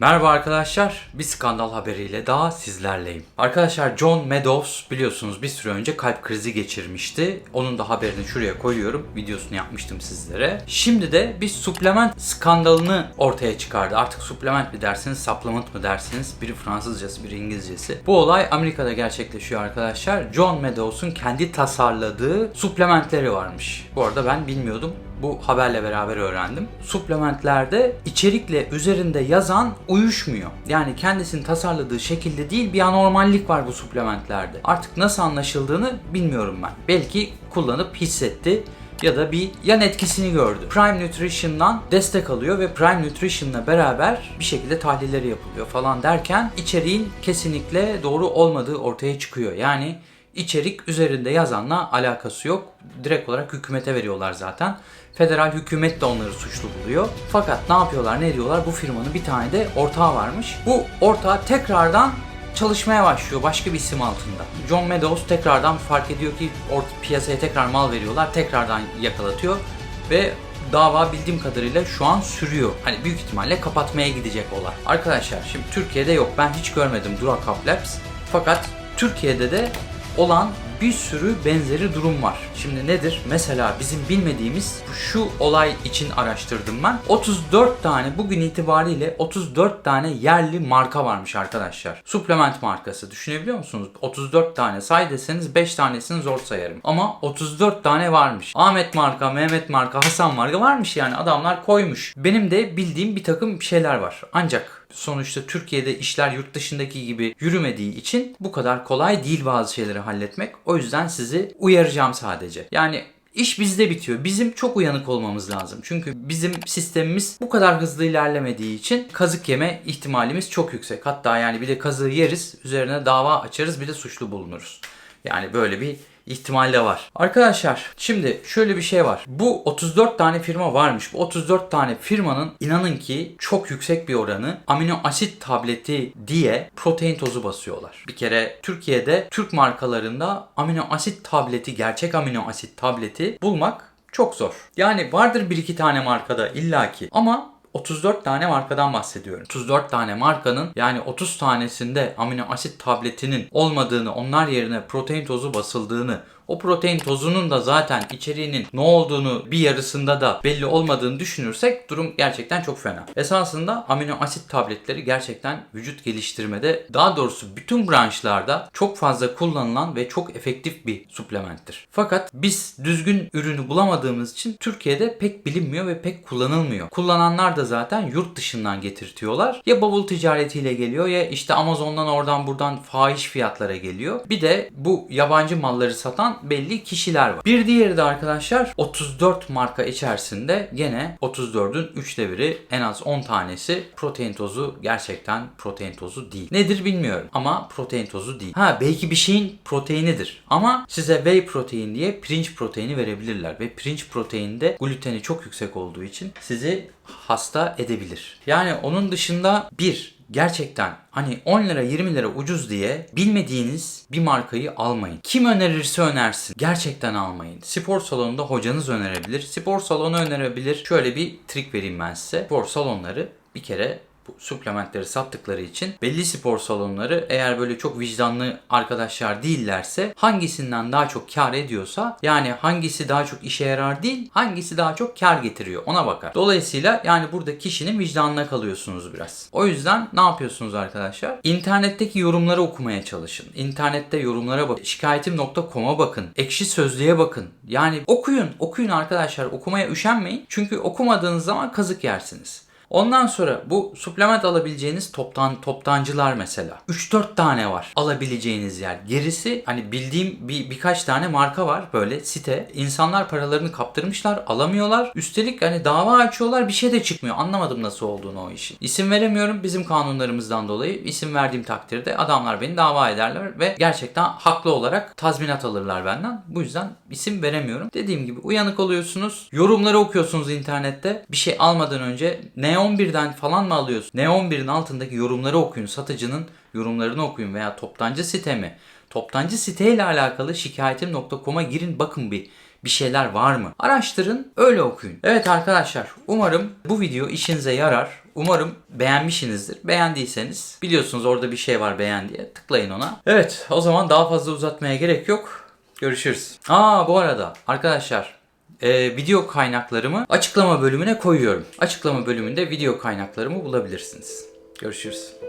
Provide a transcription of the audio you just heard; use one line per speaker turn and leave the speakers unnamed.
Merhaba arkadaşlar, bir skandal haberiyle daha sizlerleyim. Arkadaşlar John Meadows biliyorsunuz bir süre önce kalp krizi geçirmişti. Onun da haberini şuraya koyuyorum. Videosunu yapmıştım sizlere. Şimdi de bir suplement skandalını ortaya çıkardı. Artık suplement mi dersiniz, supplement mı dersiniz? Biri Fransızcası, biri İngilizcesi. Bu olay Amerika'da gerçekleşiyor arkadaşlar. John Meadows'un kendi tasarladığı suplementleri varmış. Bu arada ben bilmiyordum bu haberle beraber öğrendim. Suplementlerde içerikle üzerinde yazan uyuşmuyor. Yani kendisinin tasarladığı şekilde değil bir anormallik var bu suplementlerde. Artık nasıl anlaşıldığını bilmiyorum ben. Belki kullanıp hissetti ya da bir yan etkisini gördü. Prime Nutrition'dan destek alıyor ve Prime Nutrition'la beraber bir şekilde tahlilleri yapılıyor falan derken içeriğin kesinlikle doğru olmadığı ortaya çıkıyor. Yani içerik üzerinde yazanla alakası yok. Direkt olarak hükümete veriyorlar zaten. Federal hükümet de onları suçlu buluyor. Fakat ne yapıyorlar ne ediyorlar bu firmanın bir tane de ortağı varmış. Bu ortağı tekrardan çalışmaya başlıyor başka bir isim altında. John Meadows tekrardan fark ediyor ki ort piyasaya tekrar mal veriyorlar. Tekrardan yakalatıyor ve dava bildiğim kadarıyla şu an sürüyor. Hani büyük ihtimalle kapatmaya gidecek olay. Arkadaşlar şimdi Türkiye'de yok. Ben hiç görmedim Duracap Labs. Fakat Türkiye'de de olan bir sürü benzeri durum var. Şimdi nedir? Mesela bizim bilmediğimiz şu olay için araştırdım ben. 34 tane bugün itibariyle 34 tane yerli marka varmış arkadaşlar. Suplement markası düşünebiliyor musunuz? 34 tane say deseniz 5 tanesini zor sayarım. Ama 34 tane varmış. Ahmet marka, Mehmet marka, Hasan marka varmış yani adamlar koymuş. Benim de bildiğim bir takım şeyler var. Ancak sonuçta Türkiye'de işler yurt dışındaki gibi yürümediği için bu kadar kolay değil bazı şeyleri halletmek. O yüzden sizi uyaracağım sadece. Yani İş bizde bitiyor. Bizim çok uyanık olmamız lazım. Çünkü bizim sistemimiz bu kadar hızlı ilerlemediği için kazık yeme ihtimalimiz çok yüksek. Hatta yani bir de kazığı yeriz, üzerine dava açarız, bir de suçlu bulunuruz. Yani böyle bir ihtimal de var. Arkadaşlar şimdi şöyle bir şey var. Bu 34 tane firma varmış. Bu 34 tane firmanın inanın ki çok yüksek bir oranı amino asit tableti diye protein tozu basıyorlar. Bir kere Türkiye'de Türk markalarında amino asit tableti, gerçek amino asit tableti bulmak çok zor. Yani vardır bir iki tane markada illaki ama 34 tane markadan bahsediyorum. 34 tane markanın yani 30 tanesinde amino asit tabletinin olmadığını, onlar yerine protein tozu basıldığını, o protein tozunun da zaten içeriğinin ne olduğunu bir yarısında da belli olmadığını düşünürsek durum gerçekten çok fena. Esasında amino asit tabletleri gerçekten vücut geliştirmede daha doğrusu bütün branşlarda çok fazla kullanılan ve çok efektif bir suplementtir. Fakat biz düzgün ürünü bulamadığımız için Türkiye'de pek bilinmiyor ve pek kullanılmıyor. Kullananlar da zaten yurt dışından getirtiyorlar. Ya bavul ticaretiyle geliyor ya işte Amazon'dan oradan buradan fahiş fiyatlara geliyor. Bir de bu yabancı malları satan belli kişiler var. Bir diğeri de arkadaşlar 34 marka içerisinde gene 34'ün 3'te biri en az 10 tanesi protein tozu gerçekten protein tozu değil. Nedir bilmiyorum ama protein tozu değil. Ha belki bir şeyin proteinidir ama size whey protein diye pirinç proteini verebilirler ve pirinç proteinde gluteni çok yüksek olduğu için sizi hasta edebilir. Yani onun dışında bir gerçekten hani 10 lira 20 lira ucuz diye bilmediğiniz bir markayı almayın. Kim önerirse önersin. Gerçekten almayın. Spor salonunda hocanız önerebilir. Spor salonu önerebilir. Şöyle bir trik vereyim ben size. Spor salonları bir kere bu suplementleri sattıkları için belli spor salonları eğer böyle çok vicdanlı arkadaşlar değillerse hangisinden daha çok kar ediyorsa yani hangisi daha çok işe yarar değil hangisi daha çok kar getiriyor ona bakar. Dolayısıyla yani burada kişinin vicdanına kalıyorsunuz biraz. O yüzden ne yapıyorsunuz arkadaşlar? İnternetteki yorumları okumaya çalışın. İnternette yorumlara bakın. Şikayetim.com'a bakın. Ekşi Sözlüğe bakın. Yani okuyun. Okuyun arkadaşlar. Okumaya üşenmeyin. Çünkü okumadığınız zaman kazık yersiniz. Ondan sonra bu suplement alabileceğiniz toptan toptancılar mesela. 3-4 tane var alabileceğiniz yer. Gerisi hani bildiğim bir birkaç tane marka var böyle site. İnsanlar paralarını kaptırmışlar, alamıyorlar. Üstelik hani dava açıyorlar bir şey de çıkmıyor. Anlamadım nasıl olduğunu o işin. İsim veremiyorum bizim kanunlarımızdan dolayı. isim verdiğim takdirde adamlar beni dava ederler ve gerçekten haklı olarak tazminat alırlar benden. Bu yüzden isim veremiyorum. Dediğim gibi uyanık oluyorsunuz. Yorumları okuyorsunuz internette. Bir şey almadan önce ne N11'den falan mı alıyorsun? N11'in altındaki yorumları okuyun. Satıcının yorumlarını okuyun veya toptancı site mi? Toptancı siteyle alakalı şikayetim.com'a girin bakın bir bir şeyler var mı? Araştırın, öyle okuyun. Evet arkadaşlar, umarım bu video işinize yarar. Umarım beğenmişsinizdir. Beğendiyseniz biliyorsunuz orada bir şey var beğen diye tıklayın ona. Evet, o zaman daha fazla uzatmaya gerek yok. Görüşürüz. Aa bu arada arkadaşlar e, video kaynaklarımı açıklama bölümüne koyuyorum. Açıklama bölümünde video kaynaklarımı bulabilirsiniz. Görüşürüz.